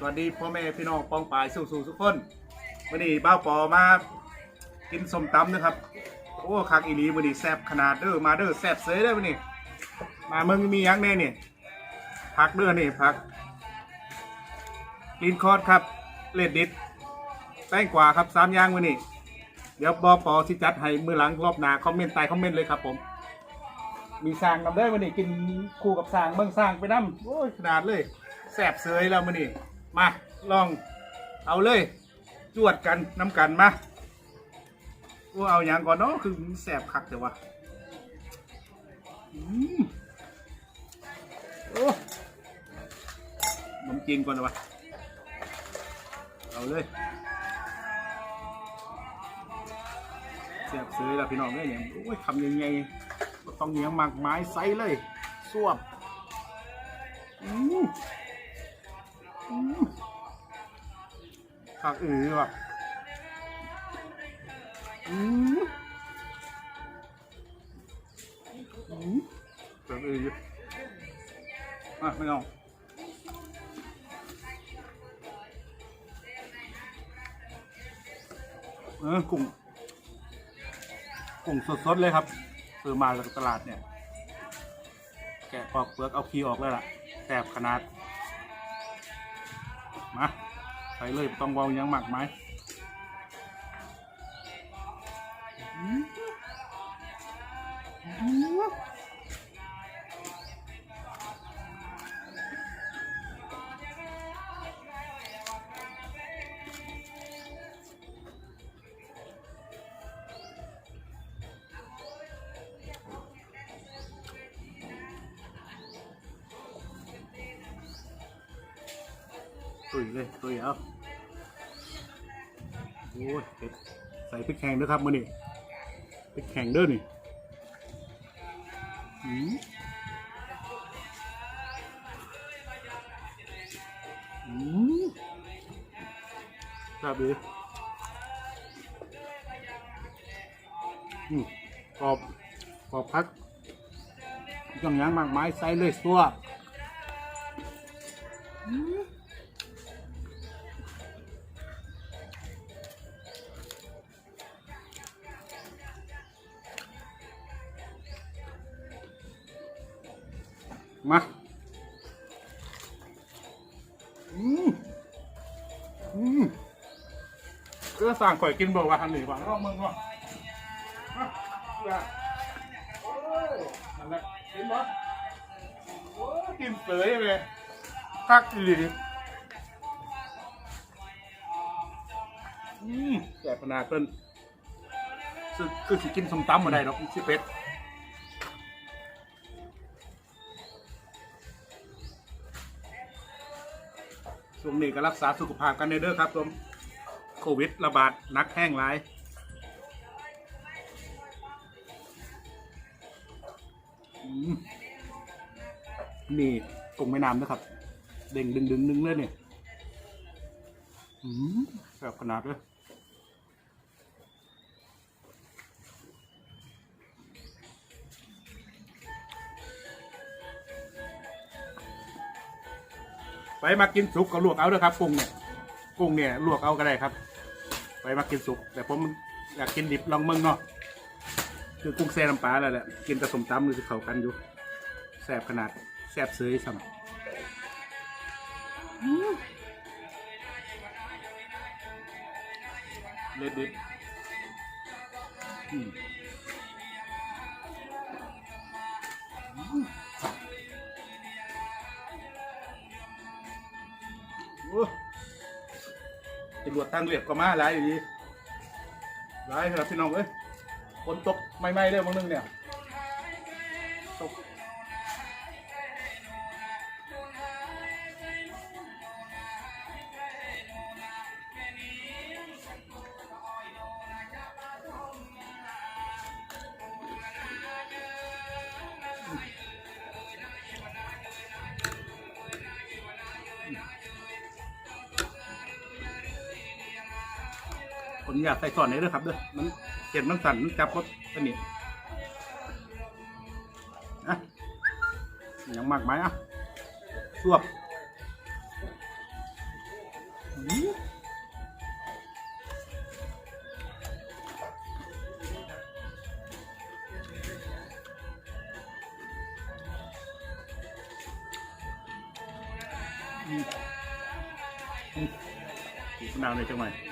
สวัสดีพ่อแม่พี่น้องปองปายสู่สู่ทุกคนวันนี้บ้าปอมากินสมตำนะครับ โอ้คักอีหลีวันนี้แซ่บขนาดเด้อมาเด้อแซ่บเสยเด้อวันนี้มาเมืองมียังแน่นี่พักเด้อนี่พักกินคอร์ดครับเลดดิดแป้งกว่าครับสามย่างวันนี้เดี๋ยวบอปอที่จัดให้มือหลังรอบหนาคอมเมนต์ใต้คอมเมนต์เลยครับผม มีสร้างนำได้วันนี้กินคู่กับสร้างเมืองสร้างไปน้ำโอ้ยขนาดเลยแสบเสยแล้วมันนี่ มาลองเอาเลยจวดกันน้ำกันมาว่าเอาอย่างก่อนเนาะคือแสบคักแต่ว่าอืมโอ้ขนมจีนก่อนนะวะเอาเลยแสบเสยแล้วพี่น้องเนี่ยเนี่ยโอ้ยทำยังไงต้องเหนียงหมากไม้ไซเลยสวบอือืม ผักอือว่ะอืมอืมผักอืออะไม่เอาเออกุ้งกุ้งสดๆเลยครับซื้อมาจากตลาดเนี่ย แกะปอกเปลือกเอาขี้ออกแล้วล่ะแสบขนาด มาใส่เลยต้องเวายังหมักไหม ตุยเลยตุยเอาโอ้ยเผ็ดใส่พริกแห้งด้วยครับมื่อนี่พริกแห้งด้อนี่อืมอืมครับดีอืมกรอบกรอบพักจังยังมากไมายใส่เลยสัวอืม มาอืมอืมเพื่อสั่งข่อยกินบอกว่าทันหนีว่าร่องมึงว่ะมาเพื่อโอ้ยนั่นแหละกินบ่โอ้ยกินเสยเลยคักอีหลีอืมแต่ขนาดเพิ่นคือคือสิกินสมตำมาได้หรอกสิเป็ด ช่วงนี้ก็รักษาสุขภาพกันเด้อครับผมโควิดระบาดนักแห้งหลายนี่กงแม่น้ำนะครับ เด้งดึงดึงดึงเลยเนี่ยแบบขนาดเลย ไปมากินสุกก็ลวกเอาเด้อครับกุ้งเนี่ยกุ้งเนี่ยลวกเอาก็ได้ครับ ไปมากินสุก แต่ผมอยากกินดิบลองเมืองเนาะคือกุ้งแซ่น้ำปลาแล้วแหละกินผสมตำมือสิเข้ากันอยู่แซ่บขนาดแซ่บเสยซ้ำอืมเล็ดดิบำรวจทางเรียบก็มาหลายอยู่ดีหลายครับพี่น้องเอ้ยฝนตกไม่ไม่เลยบางนึงเนี่ย ผลอยากใส่สอนเลยด้วยครับเด้อมันเห็นมันสั่นมันจับรถสนิทนะยังมากไหมอะสวบอืมอืมขนามเลยจังไหม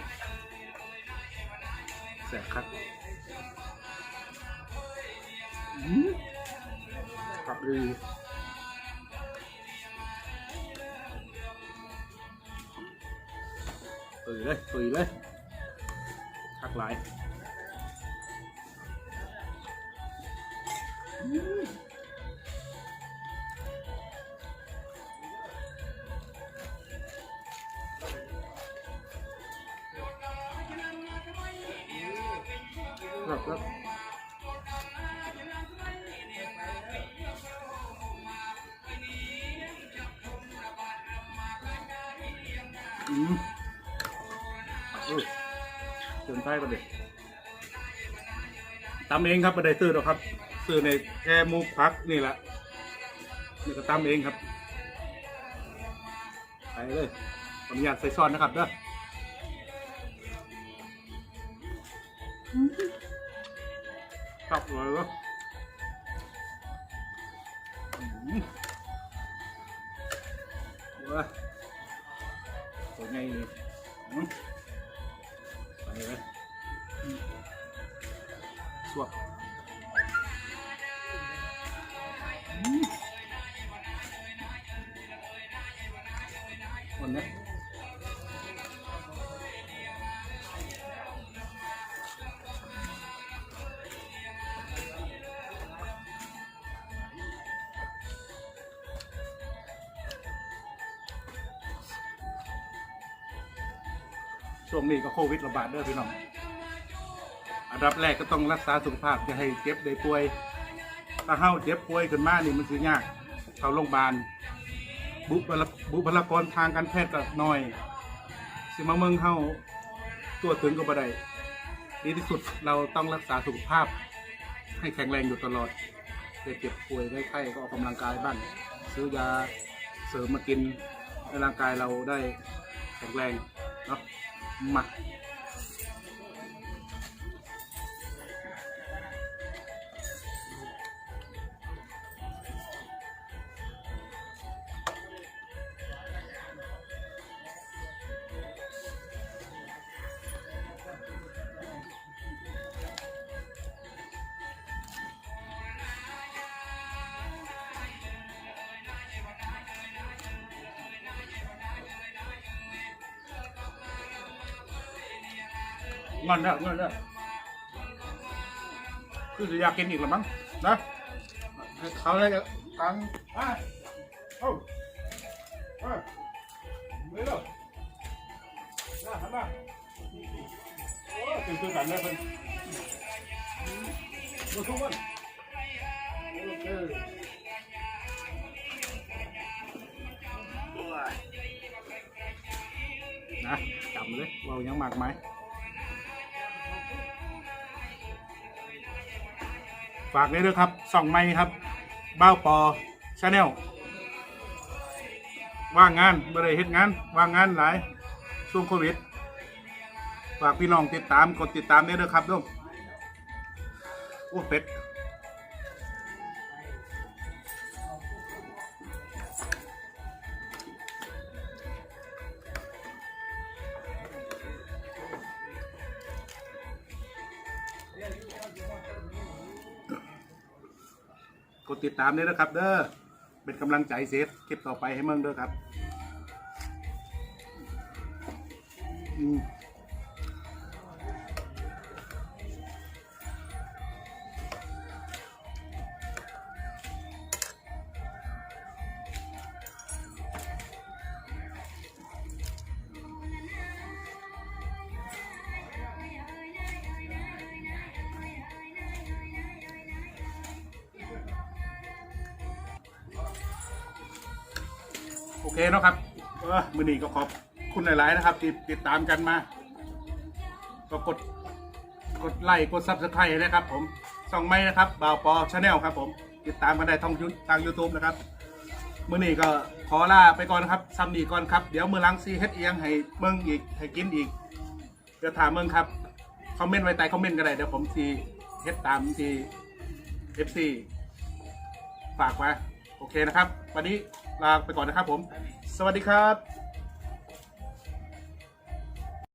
แสบครับกับดีตุยเลยตุยเลยทักไลน์ ครับครับอืมอุ้ยเตือนไทยประเด็ตำเองครับประเดี๋ยวซื้อหรอกครับซื้อในแค่มูพักนี่แหละนี่ก็ตำเองครับไปเลยขออนุญาตใส่ซอนนะครับเด้อค รับเลยเว้ยอืมเว้ย ช่วงนี้ก็โควิดระบาดเด้อพี่น้อง อันดับแรกก็ต้องรักษาสุขภาพอย่าให้เจ็บได้ป่วย ถ้าเฮาเจ็บป่วยขึ้นมานี่มันสิยาก เข้าโรงพยาบาล บุคลาบุคลากรทางการแพทย์ก็น้อย สิมาเมืองเฮาตัวถึงก็บ่ได้ดีที่สุดเราต้องรักษาสุขภาพ ให้แข็งแรงอยู่ตลอดได้เจ็บป่วยได้ไข้ก็ออกกำลังกายบ้างซื้อยาเสริมมากินให้ร่างกายเราได้แข็งแรงเนาะ ม งอนแล้วงอนแล้วคือจะอยากกินอีกหรือมั้งนะให้เขาเลยตังอะเอ้าอะไม่หรอกน่าทำบ้าโอ้ตื่นตื่นกันเลยเพิ่นมาทุกวันโอเคนะจำเลยเรายังมากไหม ฝากเลยด้วยครับส่องไม้ครับบ้าวปอชาแนลว่างงานบริเฮ็ดงานว่างงานหลายช่วงโควิด ฝากพี่น้องติดตามกดติดตามด้วยนะครับด้วยโอ้เป็ด กดติดตามด้วยนะครับ เด้อเป็นกำลังใจเซฟคลิปต่อไปให้เมืองเด้อครับ อืม โอเคเนาะครับเออมือนี้ก็ขอบคุณหลาย ๆ นะครับที่ติดตามกันมา ก็กดกดไลค์กดซับสไครต์นะครับ ผมส่องไม่นะครับบ่าวปอชาแนลครับ ผมติดตามกันได้ทางยูทาง YouTube นะครับมือนี้ก็ขอลาไปก่อนครับซ้ำนีก่อนครับ เดี๋ยวมือหลังซีเฮ็ดเอียงให้เมืองอีกให้กินอีกเดี๋ยวถามเมืองครับคอมเมนต์ไว้ใต้คอมเมนต์ก็ได้เดี๋ยวผมซีเฮ็ดตามที่ FC ฝากไว้โอเคนะครับ วันนี้ ลาไปก่อนนะครับผม สวัสดีครับ